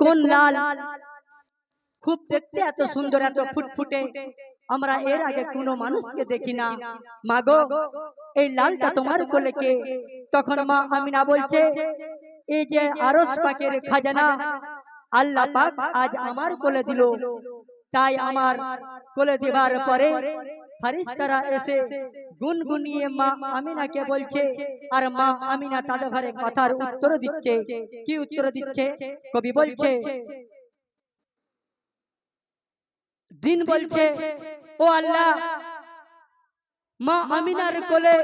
কোন লাল? খুব দেখতে এত সুন্দর, এত ফুটফুটে। আমরা এর আগে কোনো মানুষকে দেখি না। মাগো এই লালটা তোমার কোলে কে? তখন মা আমিনা বলছে, এই যে আরস পাকের খাজানা, আল্লাহ পাক আজ আমার কোলে দিল। তাই আমার কোলে দেবার পরে ফারিস্তারা এসে গুনগুনিয়ে মা আমিনাকে বলছে, আর মা আমিনা তাদের ঘরে কথার উত্তর দিচ্ছে। কি উত্তর দিচ্ছে? কবি বলছে, দিন বলছে, ও আল্লাহ, মা আমিনার কোলে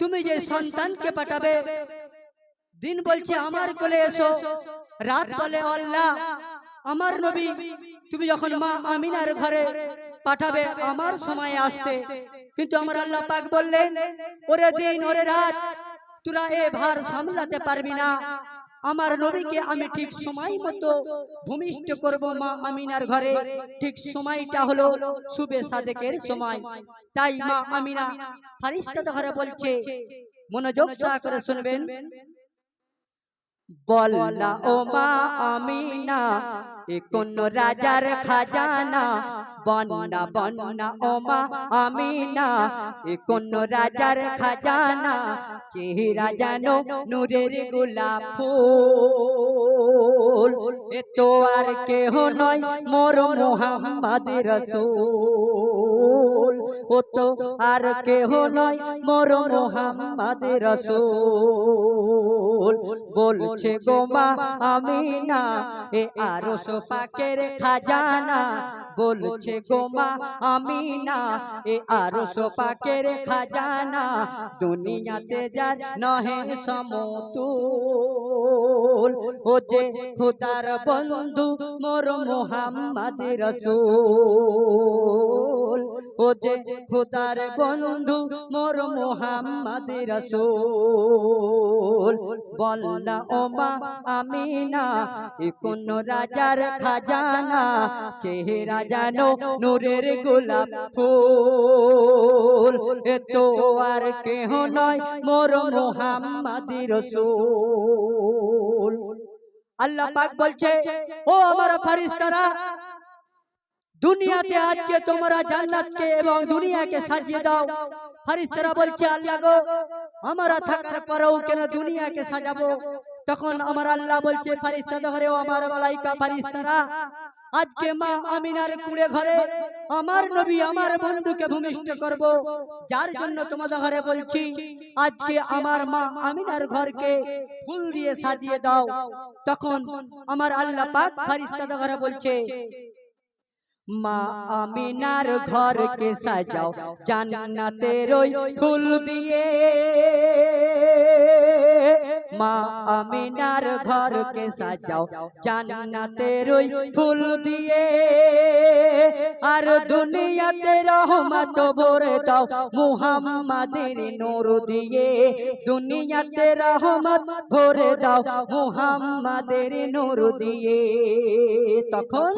তুমি যে সন্তানকে পাঠাবে, দিন বলছে আমার কোলে এসো, রাত বলে, আল্লাহ আমার নবী, তুমি যখন মা আমিনার ঘরে পাঠাবে আমার সময় আসতে। কিন্তু আমার আল্লাহ পাক বললেন, ওরে দিন, ওরে রাত, তোরা এ ভার সামলাতে পারবি না। আমার নবীকে আমি ঠিক সময় মতো ভূমিষ্ঠ করব মা আমিনার ঘরে। ঠিক সময়টা হলো সুবে সাদেকের সময়। তাই মা আমিনা ফারিস্তাদের ঘরে বলছে, মনোযোগ করে শুনবেন। বল না ও মা আমিনা এ কোন রাজার খাজানা? বন্না বন্না ও মা আমিনা এ কোন রাজার খাজানা? চেহারা জানো নূরের গোলাপ ফুল। এ তো আর কেহ নয় মোর মোহাম্মদ রসুল। ও তো আর কেহ নয় মোর মোহাম্মদ রসুল। বলছে গোমা আমিনা, এ আরস পাকের খাজানা। বলছে গোমা আমিনা, এ আরস পাকের খাজানা। দুনিয়াতে যার নহে সমতুল। ও যে খুদার বন্ধু, মোর মোহাম্মদ রসুল। ও যে খুদার বন্ধু মোর মোহাম্মদ রসুল। বল না ওমা আমিনা, এ কোন রাজার খাজানা? চেহারা জানো নূরের গোলাপ ফুল। এ তো আর কেহ নয় মোর মোহাম্মদ রসুল। আল্লাহ পাক বলছে, ও আমার ফারিস্তারা দুনিয়াতে আজকে তোমরা জান্নাতকে এবং দুনিয়াকে সাজিয়ে দাও। ফারিস্তারা বলছে আল্লাহ গো আমরা থাকার পরেও কেন দুনিয়াকে সাজাবো? তখন আমার আল্লাহ বলছে ফারিস্তা ধরে আমার মালাইকা ফারিস্তারা আজকে মা আমিনার কুড়ে ঘরে আমার নবী আমার বন্ধুকে ভূমিষ্ঠ করব। যার জন্য তোমাদের ঘরে বলছি আজকে আমার মা আমিনার ঘরকে ফুল দিয়ে সাজিয়ে দাও। তখন আমার আল্লাহ পাক ফারিস্তা ঘরে বলছে মা আমিনার ঘরকে সাজাও জান্নাতের ওই ফুল দিয়ে। মা আমিনার ঘরকে সাজাও জান্নাতের ওই ফুল দিয়ে। আর দুনিয়াতে রহমত ভরে দাও মুহাম্মাদের নূর দিয়ে। দুনিয়াতে রহমত ভরে দাও মুহাম্মাদের নূর দিয়ে। তখন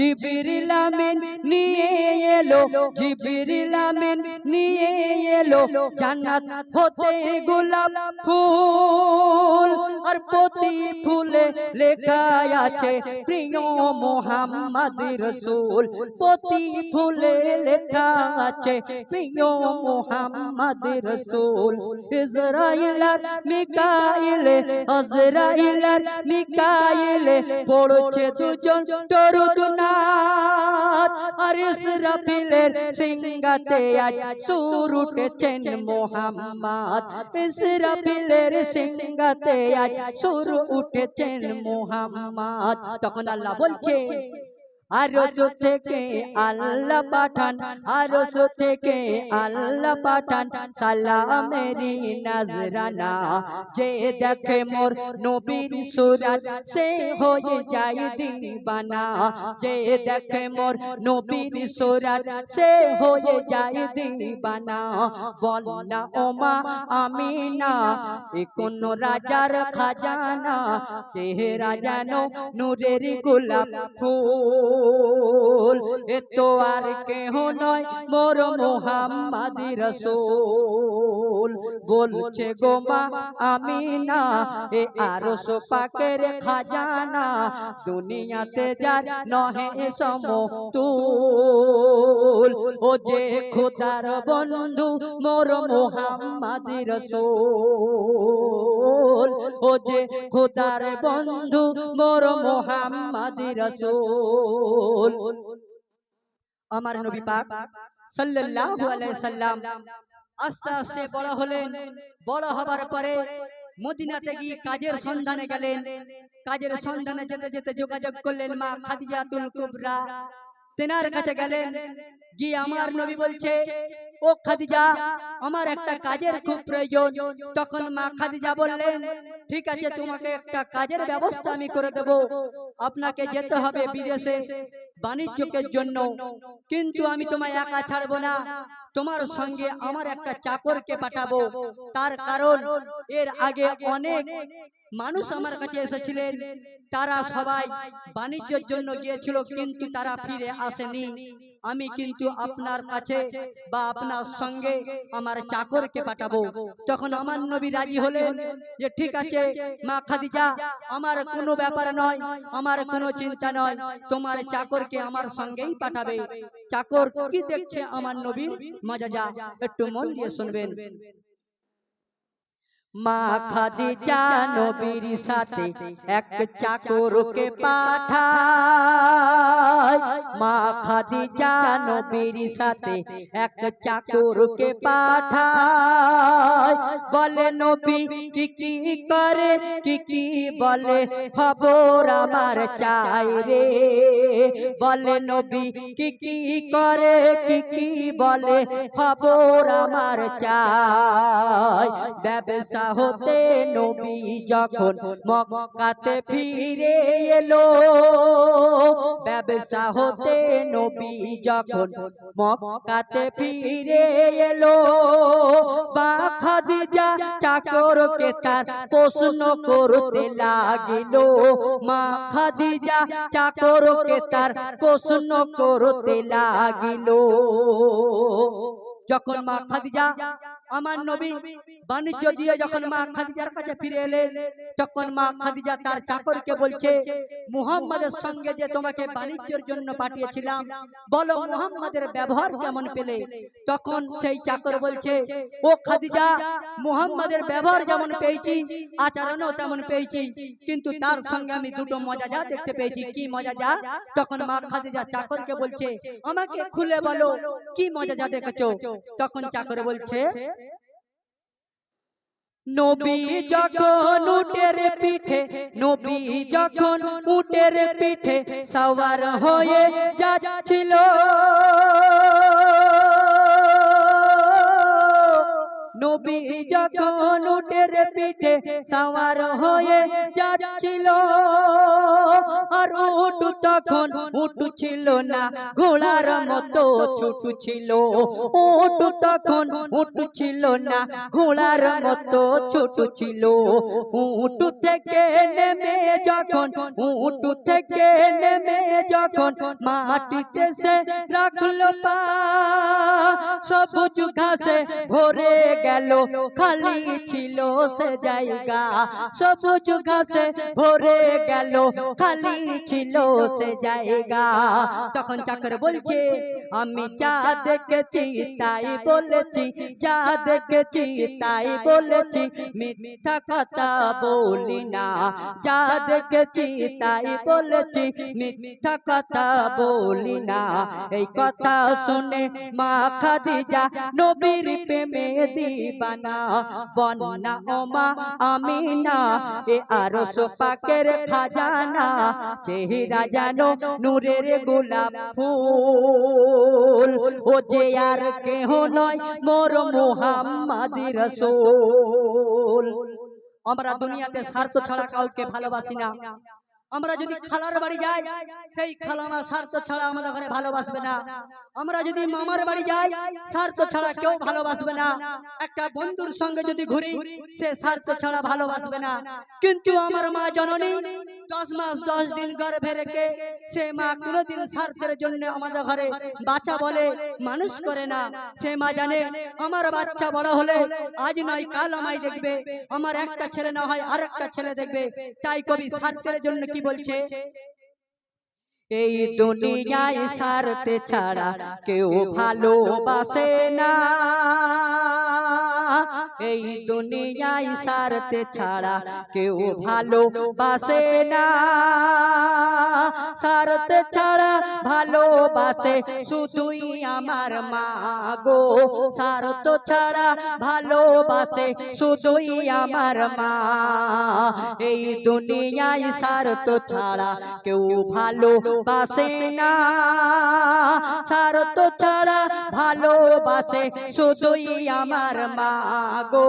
জিবিরিল আমিন নিয়ে এলো, জিবিরিল আমিন নিয়ে এলো, জান্নাত হতে গোলাপ ফুল আর প্রতি ফুলে লেখা আছে, প্রিয় মোহাম্মদ রসুল। প্রতি ফুলে লেখা আছে, প্রিয় মোহাম্মদ রসুল। ইসরাইল মিকাইল আজরাইল মিকাইল পড়ছে দুজন দরুদ নাথ আর ইসরাফিলের সিংহাতে আজ সুর উঠেছেন মোহাম্মদ। ইসরাফিলের সিংহাতে আজ সুর উঠেছেন মোহাম্মদ। তখন আল্লাহ বলছে আরস থেকে আল্লাহ পাঠান আরস থেকে আল্লাহ পাঠান। সালামেরি নজরানা যে দেখে মোর নবীর সুরাত সে হয়ে যায় দিবানা। যে দেখে মোর নবীর সুরাত সে হয়ে যায় দিবানা। বল না ওমা আমিনা এ কোন রাজার খাজানা চেহারা জানো নূরের গোলাপ ফুল। রসুল। এ তো আর কেহ নয় মোর মোহাম্মদ রসুল। বলছে গোমা আমি না এ আরস পাকের খাজানা দুনিয়াতে যার নহে সম তুল। ও যে খোদার বন্ধু মোর মোহাম্মদি রসুল। ও যে খোদার বন্ধু মোর মোহাম্মদি রসুল। আমার নবী পাক সাল্লাল্লাহু আলাইহি সাল্লাম আস্তে আস্তে বড় হলেন। বড় হবার পরে মদিনাতে গিয়ে কাজের সন্ধানে গেলেন। কাজের সন্ধানে যেতে যেতে যোগাযোগ করলেন মা খাদিজাতুল কুবরা। তেনার কাছে গেলেন। গিয়ে আমার নবী বলছে ও খাদিজা, আমার একটা কাজের খুব প্রয়োজন। তখন মা খাদিজা বললেন, ঠিক আছে, তোমাকে একটা কাজের ব্যবস্থা আমি করে দেব। আপনাকে যেতে হবে বিদেশে বাণিজ্যকের জন্য। কিন্তু আমি তোমায় একা ছাড়বো না। তোমার সঙ্গে আমার একটা চাকরকে পাঠাবো। তার কারণ, এর আগে অনেক মানুষ আমার কাছে এসেছিলেন। তারা সবাই বাণিজ্যের জন্য গিয়েছিল, কিন্তু তারা ফিরে আসেনি। আমি কিন্তু আপনার কাছে বা আপনার সঙ্গে আমার চাকরকে পাঠাবো। তখন আমার নবী রাজি হলেন যে, ঠিক আছে, মা খাদিজা, আমার কোনো ব্যাপার নয়, আমার কোনো চিন্তা নয়, তোমার চাকরকে আমার সঙ্গেই পাঠাবে। চাকর কি দেখছে আমার নবীর মজা যা একটু মন দিয়ে শুনবেন। মা খাদিজা নবীর সাথে এক চাকরকে পাঠায়। মা খাদিজা নবীর সাথে এক চাকরকে পাঠায়। বলে, নবী, কি কি করে? কি কি বলে? খবর আমার চাই রে। বলে, নবী, কি কি করে? কি কি বলে? খবর আমার চাই। ব্যবসা হতে নবী যখন মক্কাতে ফিরে এলো। ব্যবসা হতে নবী যখন মক্কাতে ফিরে এলো। বা খাদিজা চাকরকে তার প্রশ্ন করতে লাগিল। মা খাদিজা চাকরকে তার প্রশ্ন করতে লাগিল। যখন মা খাদিজা আমার নবী বাণিজ্য দিয়ে যখন মা খাদিজার কাছে ফিরে এলেন তখন মা খাদিজা তার চাকরকে বলছে মুহাম্মাদের সঙ্গে যে তোমাকে বাণিজ্যের জন্য পাঠিয়েছিলাম বলো মুহাম্মাদের ব্যবহার কেমন পেলে? তখন সেই চাকর বলছে ও খাদিজা মুহাম্মাদের ব্যবহার যেমন পেয়েছি আচরণও তেমন পেয়েছি কিন্তু তার সঙ্গে আমি দুটো মজা যা দেখতে পেয়েছি কি মজা যা? তখন মা খাদিজা চাকরকে বলছে আমাকে খুলে বলো কি মজা যা দেখেছ তখন চাকর বলছে নবী যখন উটের পিঠে নবী যখন উটের পিঠে সওয়ার হয়ে যাচ্ছিল। নবী যখন উটের পিঠে সাওয়ার হয়ে যাচ্ছিল, আর উট তখন উট ছিল না, ঘোড়ার মতো ছোট ছিল। উট তখন উট ছিল না, ঘোড়ার মতো ছোট ছিল। উট থেকে নেমে যখন, উট থেকে নেমে যখন মাটিতে সে রাখল পা সবুজ ঘাসে ভরে গেল, খালি ছিল সে জায়গা। সবুজ ঘাসে ভরে গেল, খালি ছিল সে জায়গা। তখন চাকর বলছে, আমি যা দেখেছি তাই বলেছি, যা দেখেছি তাই বলেছি, মিথ্যা কথা বলি না। যা দেখেছি তাই বলেছি, মিথ্যা কথা বলি না। এই কথা শুনে মা খাদিজা নবীর প্রেমে দিবানা। বন্না ওমা আমিনা, এ আরস পাকের খাজানা। চেহারা জানো নূরের গোলাপ ফুল। ও যে আর কেহ নয় মোর মুহাম্মাদি রসুল। আমরা দুনিয়াতে স্বার্থ ছাড়া কাউকে ভালোবাসি না। আমরা যদি খালার বাড়ি যাই সেই খালামা স্বার্থ ছাড়া আমাদের ঘরে ভালোবাসবে না। আমরা যদি মামার বাড়ি যাই স্বার্থ ছাড়া কেউ ভালোবাসবে না। একটা বন্ধুর সঙ্গে যদি ঘুরি সে স্বার্থ ছাড়া ভালোবাসবে না। কিন্তু আমার মা জননী দশ মাস দশ দিন গর্ভে রেখে সে মা কোনোদিন স্বার্থের জন্য আমাদের ঘরে বাচ্চা বলে মানুষ করে না। সে মা জানে আমার বাচ্চা বড় হলে আজ নয় কাল আমায় দেখবে। আমার একটা ছেলে না হয় আর একটা ছেলে দেখবে। তাই কবি স্বার্থের জন্য কি বলছে? এই দুনিয়ায় সারতে ছাড়া কেউ ভালোবাসে না। এই দুনিয়ায় সারতে ছাড়া কেউ ভালোবাসে না। স্বার্থ ছাড়া ভালোবাসে শুধুই আমার মা গো। স্বার্থ ছাড়া ভালোবাসে শুধুই আমার মা। এই দুনিয়ায় স্বার্থ ছাড়া কেউ ভালোবাসে না। স্বার্থ ছাড়া ভালোবাসে শুধুই আমার মা গো।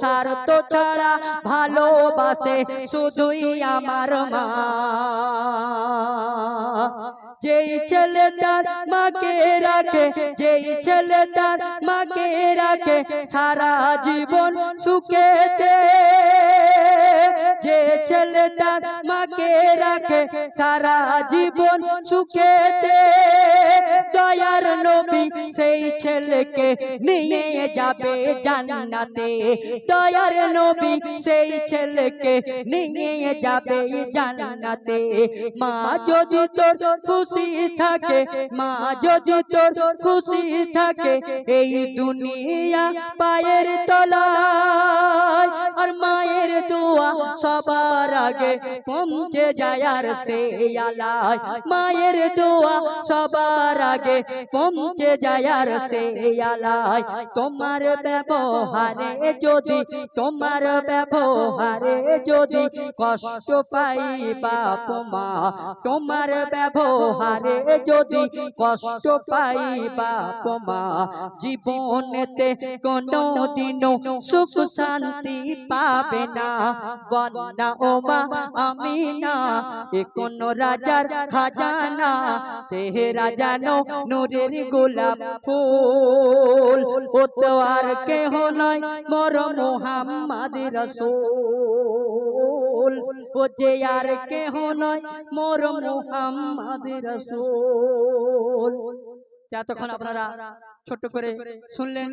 স্বার্থ ছাড়া ভালোবাসে শুধুই আমার মা। যেই ছেলে তার মাকে রাখে যেই ছেলে তার মাকে রাখে সারা জীবন সুখেতে যে ছেলে তার মাকে রাখে সারা জীবন সুখেতে দয়ার নবী সেই ছেলেকে নিয়ে যাবে জান্নাতে। দয়ার নবী সেই ছেলেকে নিয়ে যাবে জান্নাতে। মা যদি তোর খুশি থাকে, মা যদি তোর খুশি থাকে, এই দুনিয়া পায়ের তলায়। আর মায়ের দোয়া সবার আগে পৌঁছে যায় আর সে আলায় মায়ের দোয়া সবার আগে পৌঁছে যায় আর সে আলায় তোমার ব্যবহারে যদি, তোমার ব্যবহারে যদি কষ্ট পাই বাপ মা, তোমার ব্যবহারে যদি কষ্ট পাই বাপ মা, জীবনেতে কোনো দিনও সুখ শান্তি পাবে না। বন্যা ও মা আমি না এ কোন রাজার খাজানা? তেহরা জানো নূরের গোলাপ ফুল। ও তো আর কেহ নয় মর মোহাম্মদ রসুল। ও যে আর কেহ নয় মোর মোহাম্মদ রসুল। এতক্ষণ আপনারা ছোট্ট করে শুনলেন